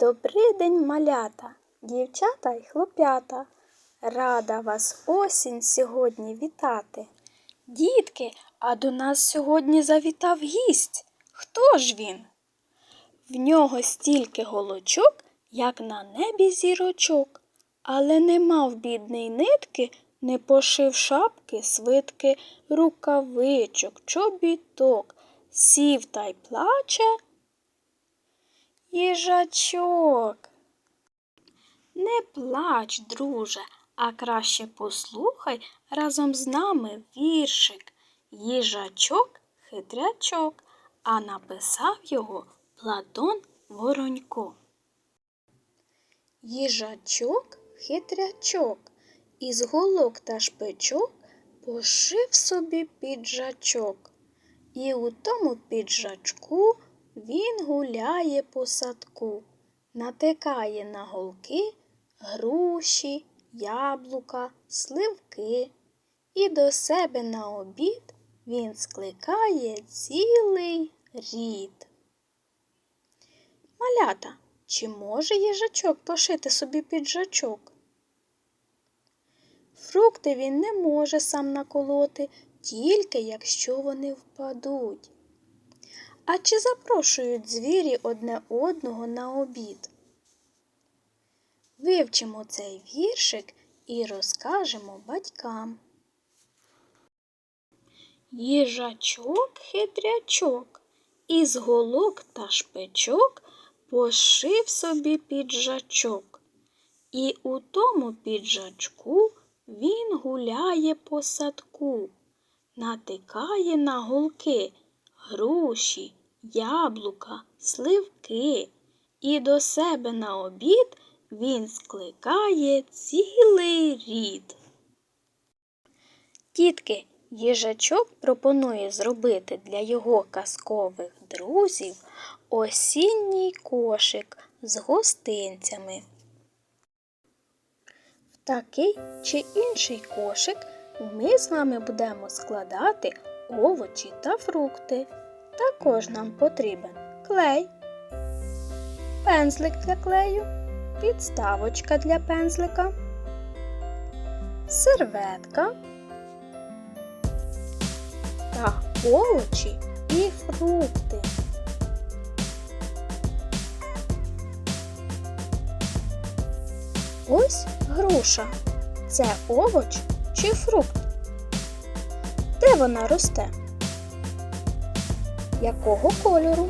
Добрий день, малята, дівчата й хлоп'ята. Рада вас осінь сьогодні вітати. Дітки, а до нас сьогодні завітав гість. Хто ж він? В нього стільки голочок, як на небі зірочок, але не мав бідний нитки, не пошив шапки, свитки, рукавичок, чобіток, сів та й плаче. Їжачок. Не плач, друже, а краще послухай разом з нами віршик. Їжачок хитрячок, а написав його Платон Воронько. Їжачок хитрячок, із голок та шпичок пошив собі піджачок. І у тому піджачку він гуляє по садку, натикає на голки груші, яблука, сливки. І до себе на обід він скликає цілий рід. Малята, чи може їжачок пошити собі піджачок? Фрукти він не може сам наколоти, тільки якщо вони впадуть. А чи запрошують звірі одне одного на обід? Вивчимо цей віршик і розкажемо батькам. Їжачок хитрячок, із голок та шпичок пошив собі піджачок. І у тому піджачку він гуляє по садку, натикає на голки груші, яблука, сливки, і до себе на обід він скликає цілий рід. Тітки, їжачок пропонує зробити для його казкових друзів осінній кошик з гостинцями. В такий чи інший кошик ми з вами будемо складати овочі та фрукти. Також нам потрібен клей, пензлик для клею, підставочка для пензлика, серветка та овочі і фрукти. Ось груша. Це овоч чи фрукт? Де вона росте? Якого кольору?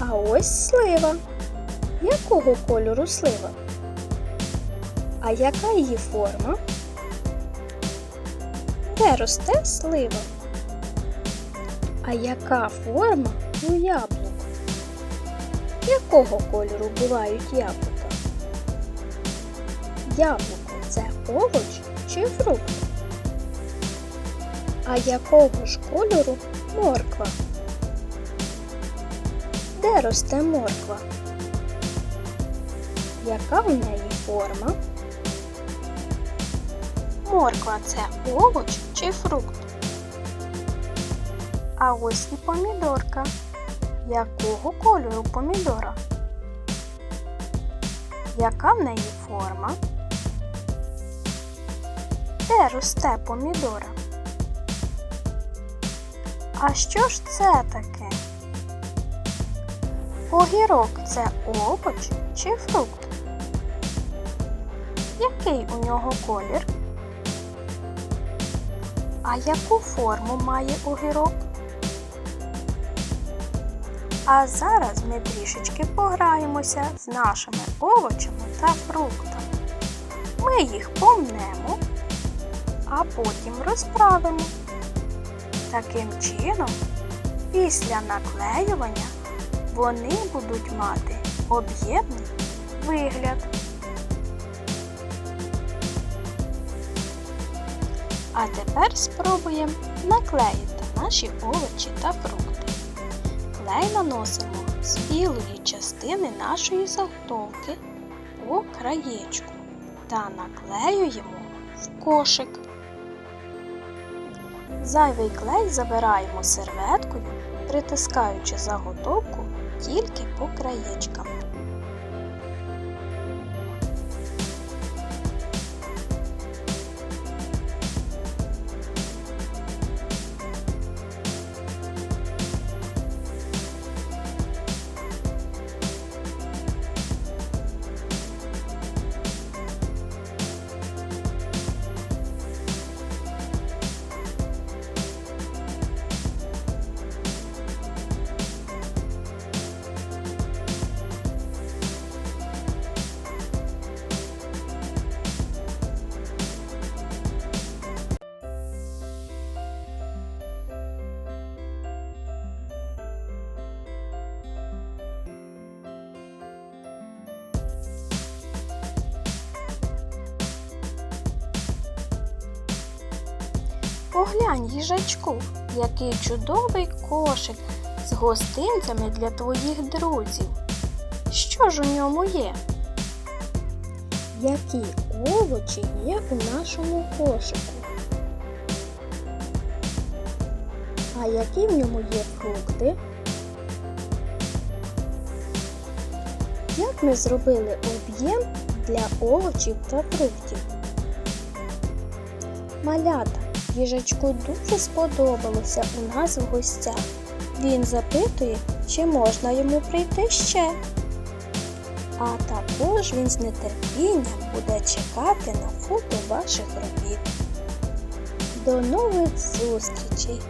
А ось слива. Якого кольору слива? А яка її форма? Де росте слива? А яка форма у яблук? Якого кольору бувають яблука? Яблуко це овоч чи фрукт? А якого ж кольору морква? Де росте морква? Яка в неї форма? Морква це овоч чи фрукт? А ось і помідорка. Якого кольору помідора? Яка в неї форма? Де росте помідора? А що ж це таке? Огірок це овоч чи фрукт? Який у нього колір? А яку форму має огірок? А зараз ми трішечки пограємося з нашими овочами та фруктами. Ми їх помнемо, а потім розправимо. Таким чином, після наклеювання вони будуть мати об'ємний вигляд. А тепер спробуємо наклеїти наші овочі та фрукти. Клей наносимо з білої частини нашої заготовки по краєчку та наклеюємо в кошик. Зайвий клей забираємо серветкою, притискаючи заготовку тільки по краєчкам. Поглянь, їжачку, який чудовий кошик з гостинцями для твоїх друзів. Що ж у ньому є? Які овочі є у нашому кошику? А які в ньому є фрукти? Як ми зробили об'єм для овочів та фруктів? Малята, їжачку дуже сподобалося у нас в гостях. Він запитує, чи можна йому прийти ще. А також він з нетерпінням буде чекати на фото ваших робіт. До нових зустрічей!